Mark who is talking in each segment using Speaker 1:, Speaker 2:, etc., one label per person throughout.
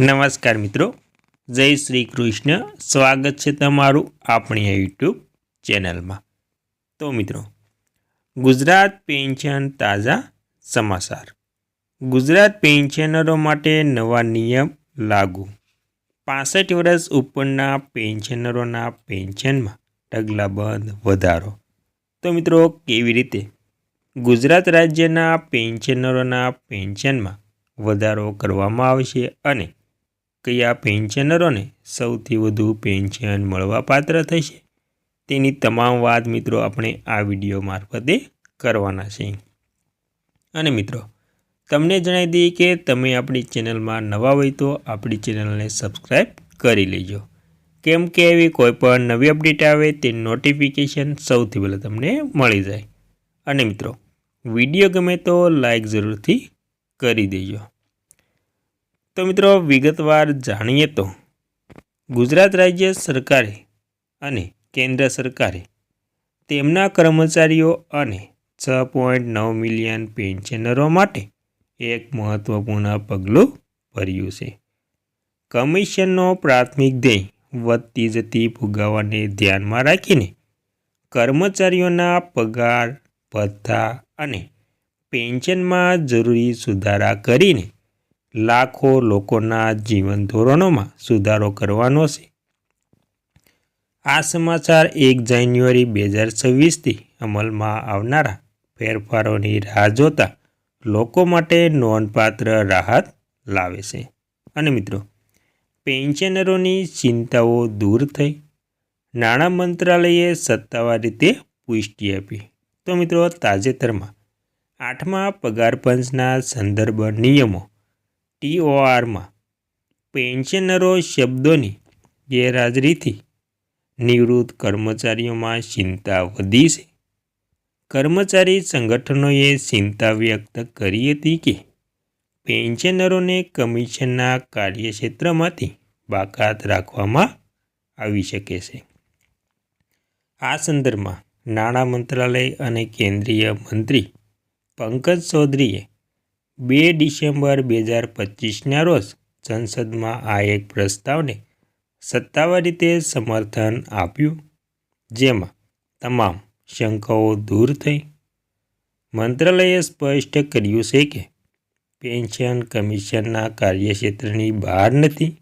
Speaker 1: નમસ્કાર મિત્રો. જય શ્રી કૃષ્ણ. સ્વાગત છે તમારું આપણી યુટ્યુબ ચેનલમાં. તો મિત્રો, ગુજરાત પેન્શન તાજા સમાચાર. ગુજરાત પેન્શનરો માટે નવા નિયમ લાગુ. પાસઠ વર્ષ ઉપરના પેન્શનરોના પેન્શનમાં ઢગલાબંધ વધારો. તો મિત્રો, કેવી રીતે? ગુજરાત રાજ્યના પેન્શનરોના પેન્શનમાં વધારો કરવામાં આવશે અને કયા પેન્શનરોને સૌથી વધુ પેન્શન મળવાપાત્ર થશે? તેની તમામ વાત મિત્રો આપણે આ વીડિયો મારફતે કરવાના છે. અને મિત્રો, તમને જણાવી દઈએ કે તમે આપણી ચેનલમાં નવા હોય તો આપણી ચેનલને સબસ્ક્રાઈબ કરી લેજો. કેમ કે એવી કોઈ પણ નવી અપડેટ આવે તે નોટિફિકેશન સૌથી પહેલાં તમને મળી જાય. અને મિત્રો, વીડિયો ગમે તો લાઇક જરૂરથી કરી દેજો. તો મિત્રો વિગતવાર જાણીએ તો ગુજરાત રાજ્ય સરકારે અને કેન્દ્ર સરકારે તેમના કર્મચારીઓ અને છ પોઈન્ટ નવ મિલિયન પેન્શનરો માટે એક મહત્વપૂર્ણ પગલું ભર્યું છે. કમિશનનો પ્રાથમિક ધ્યેય વધતી જતી ફુગાવાને ધ્યાનમાં રાખીને કર્મચારીઓના પગાર, ભથ્થા અને પેન્શનમાં જરૂરી સુધારા કરીને લાખો લોકોના જીવન ધોરણોમાં સુધારો કરવાનો છે. આ સમાચાર એક જાન્યુઆરી બે હજાર છવ્વીસથી અમલમાં આવનારા ફેરફારોની રાહ જોતા લોકો માટે નોંધપાત્ર રાહત લાવે છે. અને મિત્રો, પેન્શનરોની ચિંતાઓ દૂર થઈ. નાણાં મંત્રાલયે સત્તાવાર રીતે પુષ્ટિ આપી. તો મિત્રો, તાજેતરમાં આઠમા પગાર પંચના સંદર્ભ નિયમો ટીઓઆરમાં પેન્શનરો શબ્દોની ગેરહાજરીથી નિવૃત્ત કર્મચારીઓમાં ચિંતા વધી છે. કર્મચારી સંગઠનોએ ચિંતા વ્યક્ત કરી હતી કે પેન્શનરોને કમિશનના કાર્યક્ષેત્રમાંથી બાકાત રાખવામાં આવી શકે છે. આ સંદર્ભમાં નાણાં મંત્રાલય અને કેન્દ્રીય મંત્રી પંકજ ચૌધરીએ બે ડિસેમ્બર બે હજાર પચીસના રોજ સંસદમાં આ એક પ્રસ્તાવને સત્તાવાર રીતે સમર્થન આપ્યું, જેમાં તમામ શંકાઓ દૂર થઈ. મંત્રાલયે સ્પષ્ટ કર્યું છે કે પેન્શન કમિશનના કાર્યક્ષેત્રની બહાર નથી.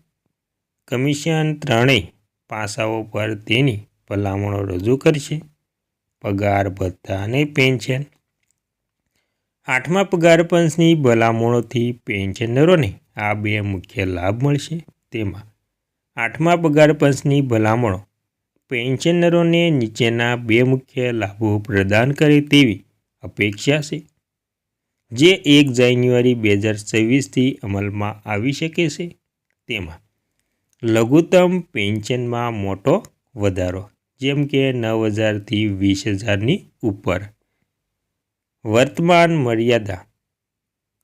Speaker 1: કમિશન ત્રણેય પાસાઓ પર તેની ભલામણો રજૂ કરશે. પગાર, ભથ્થા અને પેન્શન. આઠમા પગાર પંચની ભલામણોથી પેન્શનરોને આ બે મુખ્ય લાભ મળશે. તેમાં આઠમા પગાર પંચની ભલામણો પેન્શનરોને નીચેના બે મુખ્ય લાભો પ્રદાન કરે તેવી અપેક્ષા છે, જે એક જાન્યુઆરી બે હજાર છવ્વીસથી અમલમાં આવી શકે છે. તેમાં લઘુત્તમ પેન્શનમાં મોટો વધારો, જેમ કે નવ હજારથી વીસ હજારની ઉપર વર્તમાન મર્યાદા.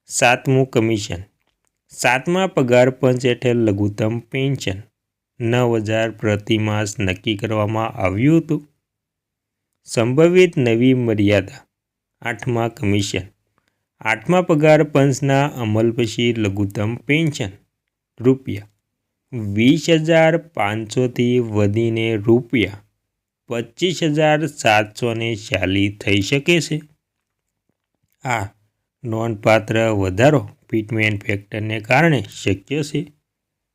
Speaker 1: સાતમું કમિશન. સાતમા પગાર પંચ હેઠળ લઘુત્તમ પેન્શન. નવ હજાર પ્રતિ માસ નક્કી કરવામાં આવ્યું હતું. સંભવિત નવી મર્યાદા. આઠમા કમિશન. આઠમા પગાર પંચના અમલ પછી લઘુત્તમ પેન્શન. રૂપિયા. વીસ હજાર પાંચસોથી વધીને રૂપિયા. પચીસ હજાર સાતસો ને ચાલી થઈ શકે છે. આ નોંધપાત્ર વધારો ફિટમેન્ટ ફેક્ટરને કારણે શક્ય છે,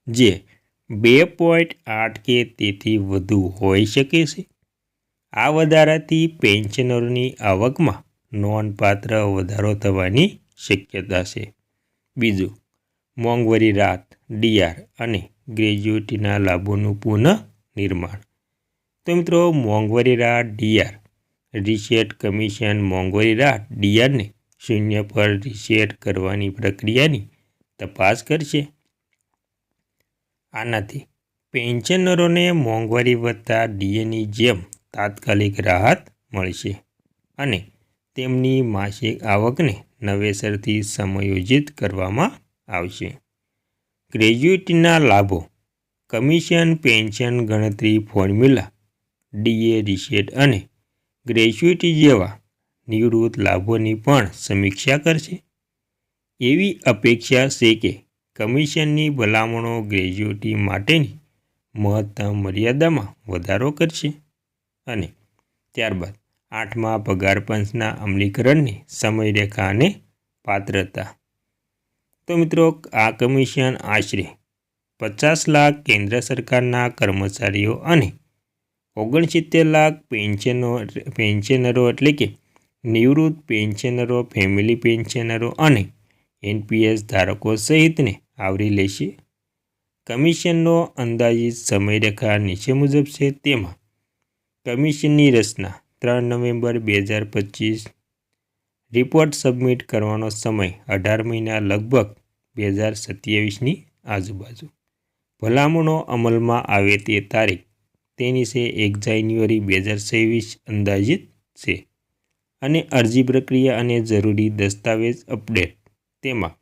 Speaker 1: જે બે પોઈન્ટ આઠ કે તેથી વધુ હોઈ શકે છે. આ વધારાથી પેન્શનરોની આવકમાં નોંધપાત્ર વધારો થવાની શક્યતા છે. બીજું, મોંઘવારી રાત ડીઆર અને ગ્રેજ્યુએટીના લાભોનું પુનઃ નિર્માણ તો મિત્રો, મોંઘવારી રાહત ડીઆર રિસેટ કમિશન મોંઘવારી રાહત ડીઆરને શૂન્ય પર રિસેટ કરવાની પ્રક્રિયાની તપાસ કરશે. આનાથી પેન્શનરોને મોંઘવારી વધતા ડીએની જેમ તાત્કાલિક રાહત મળશે અને તેમની માસિક આવકને નવેસરથી સમયોજિત કરવામાં આવશે. ગ્રેજ્યુએટીના લાભો. કમિશન પેન્શન ગણતરી ફોર્મ્યુલા, ડીએ, રિસેટ અને ગ્રેજ્યુએટી જેવા નિવૃત્ત લાભોની પણ સમીક્ષા કરશે. એવી અપેક્ષા છે કે કમિશનની ભલામણો ગ્રેજ્યુટી માટેની મહત્તમ મર્યાદામાં વધારો કરશે અને ત્યારબાદ આઠમા પગાર પંચના અમલીકરણની સમયરેખા અને પાત્રતા. તો મિત્રો, આ કમિશન આશરે પચાસ લાખ કેન્દ્ર સરકારના કર્મચારીઓ અને ઓગણસિત્તેર લાખ પેન્શનો પેન્શનરો એટલે કે નિવૃત્ત પેન્શનરો, ફેમિલી પેન્શનરો અને એનપીએસ ધારકો સહિતને આવરી લેશે કમિશનનો અંદાજિત સમયરેખા નીચે મુજબ છે. તેમાં કમિશનની રચના ત્રણ નવેમ્બર બે હજાર પચીસ, રિપોર્ટ સબમિટ કરવાનો સમય અઢાર મહિના લગભગ બે હજાર સત્યાવીસની આજુબાજુ. ભલામણો અમલમાં આવે તે તારીખ તેની છે એક જાન્યુઆરી બે હજાર અંદાજિત છે. અને અરજી પ્રક્રિયા અને જરૂરી દસ્તાવેજ અપડેટ. તેમાં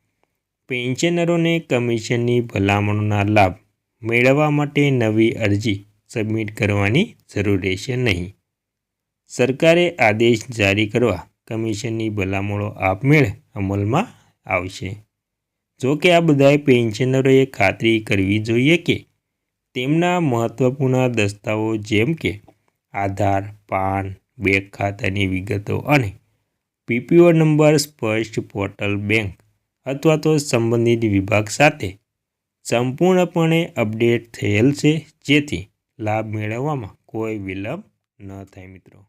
Speaker 1: પેન્શનરોને કમિશનની ભલામણોના લાભ મેળવવા માટે નવી અરજી સબમિટ કરવાની જરૂર રહેશે નહીં. સરકારે આદેશ જારી કરવા કમિશનની ભલામણો આપમેળે અમલમાં આવશે. જો કે આ બધાએ પેન્શનરોએ ખાતરી કરવી જોઈએ કે તેમના મહત્વપૂર્ણ દસ્તાવો જેમ કે આધાર, પાન બેંક ખાતાની વિગતો અને પીપીઓ નંબર સ્પષ્ટ પોર્ટલ બેંક અથવા તો સંબંધિત વિભાગ સાથે સંપૂર્ણપણે અપડેટ થયેલ છે, જેથી લાભ મેળવવામાં કોઈ વિલંબ ન થાય મિત્રો.